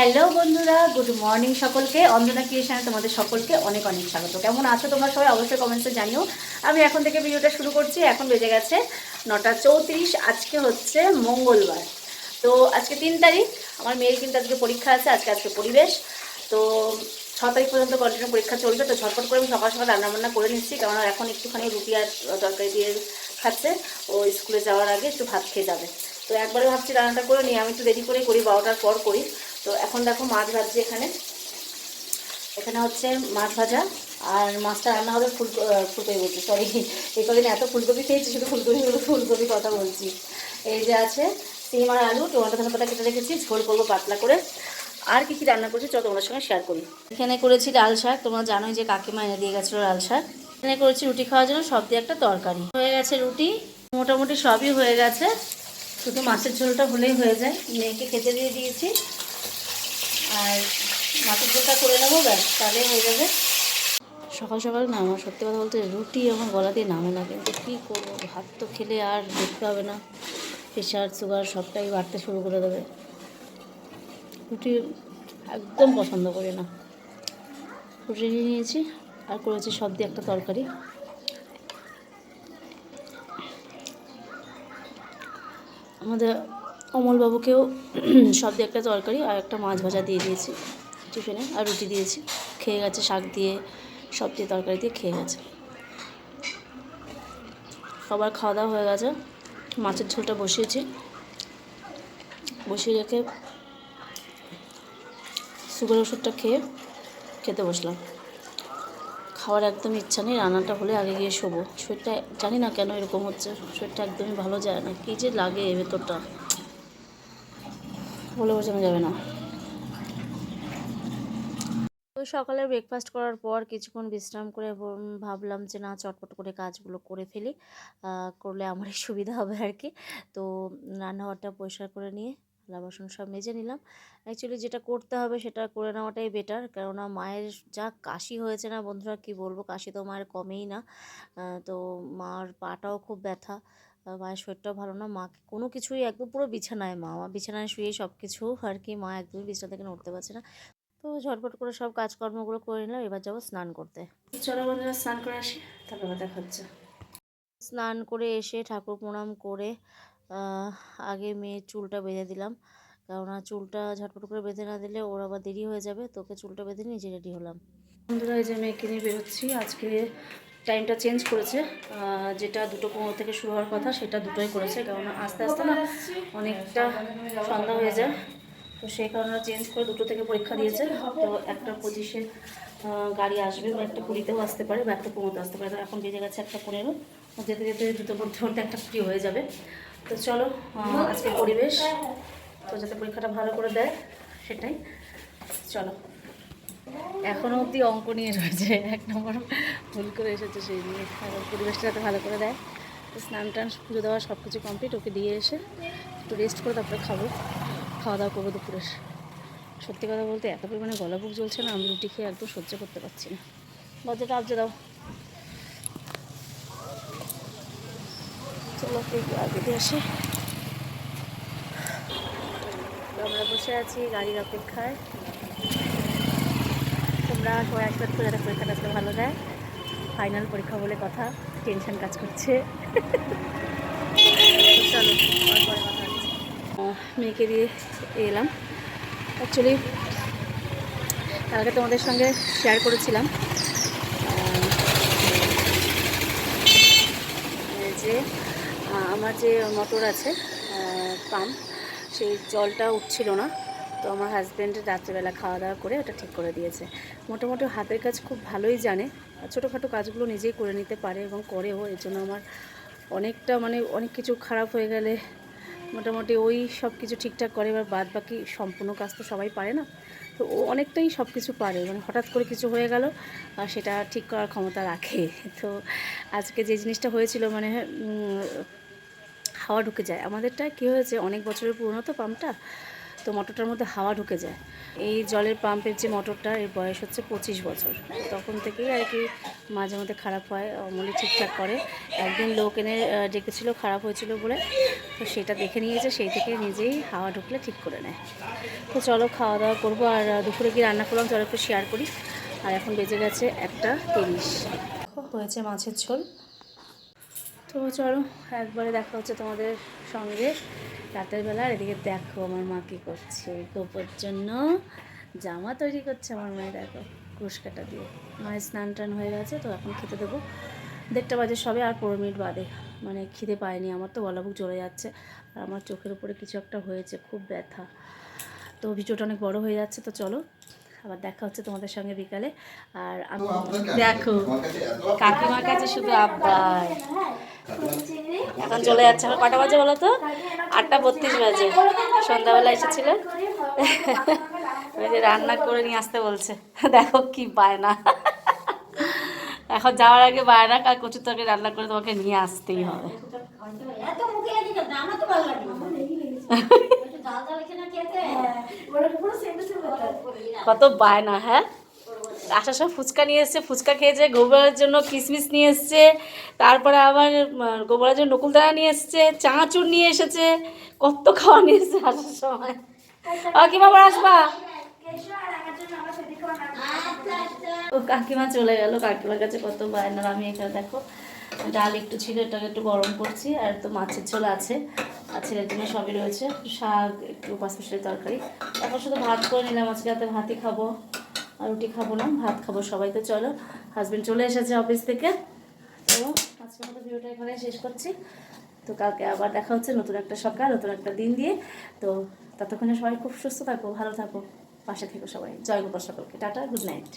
Hello বন্ধুরা, good morning সকলকে। অঞ্জনা ক্রিয়েশনে তোমাদের সকলকে অনেক অনেক স্বাগত। কেমন আছো তোমরা সবাই? অবশ্যই কমেন্টসে জানিও। আমি এখন থেকে ভিডিওটা শুরু করছি। এখন বেজে গেছে নটা চৌত্রিশ। আজকে হচ্ছে মঙ্গলবার। তো আজকে তিন তারিখ। আমার মেয়ের কিন্তু আজকে পরীক্ষা আছে, আজকে আজকে পরিবেশ। তো ছ তারিখ পর্যন্ত কন্টিনিউ পরীক্ষা চলবে। তো ঝটপট করে আমি সকাল সকাল রান্নাবান্না করে নিচ্ছি। কারণ এখন একটুখানি রুটি আর তরকারি দিয়ে খাচ্ছে। ও স্কুলে যাওয়ার আগে একটু ভাত খেয়ে যাবে। তো একবারে ভাবছি রান্নাটা করে নিই। আমি একটু দেরি করে করি, বারোটার পর করি। তো এখন দেখো মাছ ভাজছি এখানে। এখানে হচ্ছে মাছ ভাজা আর মাছটা রান্না হবে ফুল ফুলকপি বলছি সরি এই কদিন এত ফুলকপি খেয়েছি, শুধু ফুলকপি ফুলকপি কথা বলছি। এই যে আছে সিম আর আলু, টমেটো ধনে পাতা কেটে রেখেছি, ঝোল করব পাতলা করে। আর কি কি রান্না করছি চলো তোমাদের সঙ্গে শেয়ার করি। এখানে করেছি ডাল শাক, তোমরা জানোই যে কাকিমা এনে দিয়ে গেছিল ডাল শাক। এখানে করেছি রুটি খাওয়ার জন্য সব দিয়ে একটা তরকারি। হয়ে গেছে রুটি, মোটামুটি সবই হয়ে গেছে। শুধু মাছের ঝোলটা হলেই হয়ে যায়। মেয়েকে খেতে দিয়ে দিয়েছি। আর মাছের ঝোলটা করে নেব, ব্যাস তাহলে হয়ে যাবে। সকাল সকাল না আমার সত্যি কথা বলতে রুটি আমার গলা দিয়ে নামে না, কিন্তু কী করব? ভাত তো খেলে আর দেখতে হবে না। প্রেশার, সুগার সবটাই বাড়তে শুরু করে দেবে। রুটি একদম পছন্দ করি না। রুটি নিয়ে নিয়েছি, আর করেছি সব দিয়ে একটা তরকারি। আমাদের অমলবাবুকেও সব দিয়ে একটা তরকারি আর একটা মাছ ভাজা দিয়ে দিয়েছি টিফিনে, আর রুটি দিয়েছি। খেয়ে গেছে, শাক দিয়ে, সব দিয়ে তরকারি দিয়ে খেয়ে গেছে। সবার খাওয়া দাওয়া হয়ে গেছে। মাছের ঝোলটা বসিয়েছি। বসিয়ে রেখে সুগার ওষুধটা খেয়ে খেতে বসলাম। খাওয়ার একদম ইচ্ছা নেই, রান্নাটা হলে আগে গিয়ে শোবো। শরীরটা জানি না কেন এরকম হচ্ছে, শরীরটা একদমই ভালো যায় না। কী যে লাগে ভেতরটা। বলে বোঝানো যাবে না। ওই সকালে ব্রেকফাস্ট করার পর কিছুক্ষণ বিশ্রাম করে ভাবলাম যে, না, চটপট করে কাজগুলো করে ফেলি। করলে আমারই সুবিধা হবে আর কি। তো রান্নাঘরটা পরিষ্কার করে নিয়ে, থালা বাসন সব মেজে নিলাম। অ্যাকচুয়ালি যেটা করতে হবে সেটা করে নেওয়াটাই বেটার কেননা মায়ের যা কাশি হয়েছে না বন্ধুরা, কি বলব? কাশি তো মায়ের কমেই না। তো মার পাটাও খুব ব্যথা। মায়ের শরীরটাও ভালো না। মাকে কোনো কিছুই একদম পুরো বিছানায় মা। মা বিছানায় শুয়ে সব কিছু আর কি মা একদমই বিছানা থেকে নড়তে পারছে না। তো ঝটপট করে সব কাজকর্মগুলো করে নিলাম এবার যাব স্নান করতে। চলো বন্ধুরা স্নান করে আসি তারপর দেখা হচ্ছে। স্নান করে এসে ঠাকুর প্রণাম করে আহ, আগে মেয়ের চুলটা বেঁধে দিলাম। কেননা চুলটা ঝটপট করে বেঁধে না দিলে ওর আবার দেরি হয়ে যাবে তোকে চুলটা বেঁধে নিজে রেডি হলাম। বন্ধুরা এই যে মেয়েকে নিয়ে বেরোচ্ছি। আজকে টাইমটা চেঞ্জ করেছে যেটা দুটো পনেরো থেকে শুরু হওয়ার কথা, সেটা দুটোই করেছে কেননা আস্তে আস্তে না অনেকটা সন্ধ্যা হয়ে যায়। তো সেই কারণে চেঞ্জ করে দুটো থেকে পরীক্ষা দিয়েছে। তো একটা পঁচিশে গাড়ি আসবে বা একটা কুড়িতেও আসতে পারে বা একটা পনেরোতে আসতে পারে। তো এখন বেজে গেছে একটা পনেরো। যেতে যেতে দুটো পড়তে পড়তে একটা ফ্রি হয়ে যাবে। তো চলো আজকে পরিবেশ, তো যাতে পরীক্ষাটা ভালো করে দেয়, সেটাই। চলো। এখনও অবধি অঙ্ক নিয়ে রয়েছে। এক নম্বর ভুল করে এসেছে সেই নিয়ে। আর পরিবেশটা যাতে ভালো করে দেয়। তো স্নান টান, পুজো দেওয়া সব কিছু কমপ্লিট ওকে দিয়ে এসে একটু রেস্ট করে তারপরে খাব। খাওয়া দাওয়া করব দুপুরে। সত্যি কথা বলতে এত পরিমাণে গলা বুক জ্বলছে না, আমি রুটি খেয়ে একদম সহ্য করতে পারছি না। দরজাটা আবজে দাও। চলো আগে আসি আমরা বসে আছি, গাড়ির অপেক্ষায়। তোমরা সবাই আশীর্বাদ করে যাতে পরীক্ষাটা আজকে ভালো দেয় ফাইনাল পরীক্ষা বলে কথা টেনশন কাজ করছে। চলো মেয়েকে দিয়ে এলাম। অ্যাকচুয়ালি কালকে তোমাদের সঙ্গে শেয়ার করেছিলাম। যে আমার যে মোটর আছে পাম্প সেই জলটা উঠছিল না। তো আমার হাজব্যান্ড রাত্রেবেলা খাওয়া দাওয়া করে ওটা ঠিক করে দিয়েছে। মোটামুটি হাতের কাজ খুব ভালোই জানে। ছোটোখাটো কাজগুলো নিজেই করে নিতে পারে এবং করেও। এর জন্য আমার অনেকটা মানে অনেক কিছু খারাপ হয়ে গেলে মোটামুটি ওই সব কিছু ঠিকঠাক করে এবার বাদ বাকি সম্পূর্ণ কাজ তো সবাই পারে না। তো ও অনেকটাই সব কিছু পারে। মানে হঠাৎ করে কিছু হয়ে গেল, আর সেটা ঠিক করার ক্ষমতা রাখে। তো আজকে যে জিনিসটা হয়েছিল মানে হাওয়া ঢুকে যায়। আমাদেরটা কী হয়েছে? অনেক বছরের পুরনো তো পাম্পটা। তো মোটরটার মধ্যে হাওয়া ঢুকে যায়। এই জলের পাম্পের যে মোটরটা, এর বয়স হচ্ছে পঁচিশ বছর। তখন থেকেই আর কি মাঝে মধ্যে খারাপ হয় অমলি ঠিকঠাক করে। একদিন লোক এনে ডেকেছিল, খারাপ হয়েছিল বলে। তো সেটা দেখে নিয়েছে, সেই থেকে নিজেই হাওয়া ঢুকলে ঠিক করে নেয়। তো চলো খাওয়া দাওয়া করব, আর দুপুরে গিয়ে রান্না করলাম, চলো একটু শেয়ার করি। আর এখন বেজে গেছে একটা তিরিশ। হয়েছে মাছের ঝোল। তো চলো, একবারে দেখা হচ্ছে তোমাদের সঙ্গে। রাতের বেলা আর এদিকে দেখো আমার মা কী করছে। গোপর জন্য জামা তৈরি করছে আমার মায়ের, দেখো কুশ কাটা দিয়ে। মায়ের স্নান টান হয়ে গেছে, তো এখন খেতে দেবো। দেড়টা বাজে সবে আর পনেরো মিনিট বাদে। মানে খিদে পায়নি, আমার তো গলাবুক জ্বলে যাচ্ছে। আর আমার চোখের উপরে কিছু একটা হয়েছে, খুব ব্যথা। তো ভিডিওটা অনেক বড় হয়ে যাচ্ছে, তো চলো আবার দেখা হচ্ছে তোমাদের সঙ্গে বিকালে। আর আমি দেখো কাকিমার কাছে শুধু আব্বাই এখন চলে যাচ্ছে আমার কটা বাজে বলো তো? আটটা বত্রিশ বাজে। সন্ধ্যাবেলা এসেছিল। ওই যে রান্না করে নিয়ে আসতে বলছে। দেখো কি বায়না। এখন যাওয়ার আগে বায়না কাল কচুর তরকারি রান্না করে তোমাকে নিয়ে আসতেই হবে। এত মুখে লাগি না আমার তো ভালো লাগে কত বায়না হ্যাঁ? আসার সময় ফুচকা নিয়ে এসছে, ফুচকা খেয়েছে গোবরের জন্য কিশমিশ নিয়ে এসছে, তারপরে আবার গোবরের জন্য নকুলদানা নিয়ে এসছে চাঁচুর নিয়ে এসেছে, কত খাওয়া নিয়ে এসছে আসার সময়। কাকিমা আবার আসবা? ও কাকিমা চলে গেল, কাকিমার কাছে কত বায়নার আমি এখানে দেখো। ডাল একটু ছিল এটাকে একটু গরম করছি, আর তো মাছের ঝোল আছে। আর ছেলের জন্য সবই রয়েছে। শাক, একটু পাঁচমিশালি তরকারি। তারপর শুধু ভাত করে নিলাম, আজকে রাতে ভাতই খাব। আর রুটি খাব না, ভাত খাব সবাই, তো চলো। হাজব্যান্ড চলে এসেছে অফিস থেকে। তো আজকের মতো ভিডিওটা এখানে শেষ করছি। তো কালকে আবার দেখা হচ্ছে নতুন একটা সকাল, নতুন একটা দিন দিয়ে। তো ততক্ষণে সবাই খুব সুস্থ থাকো, ভালো থাকো, পাশে থেকো সবাই। জয় গোপাল সকলকে। Tata good night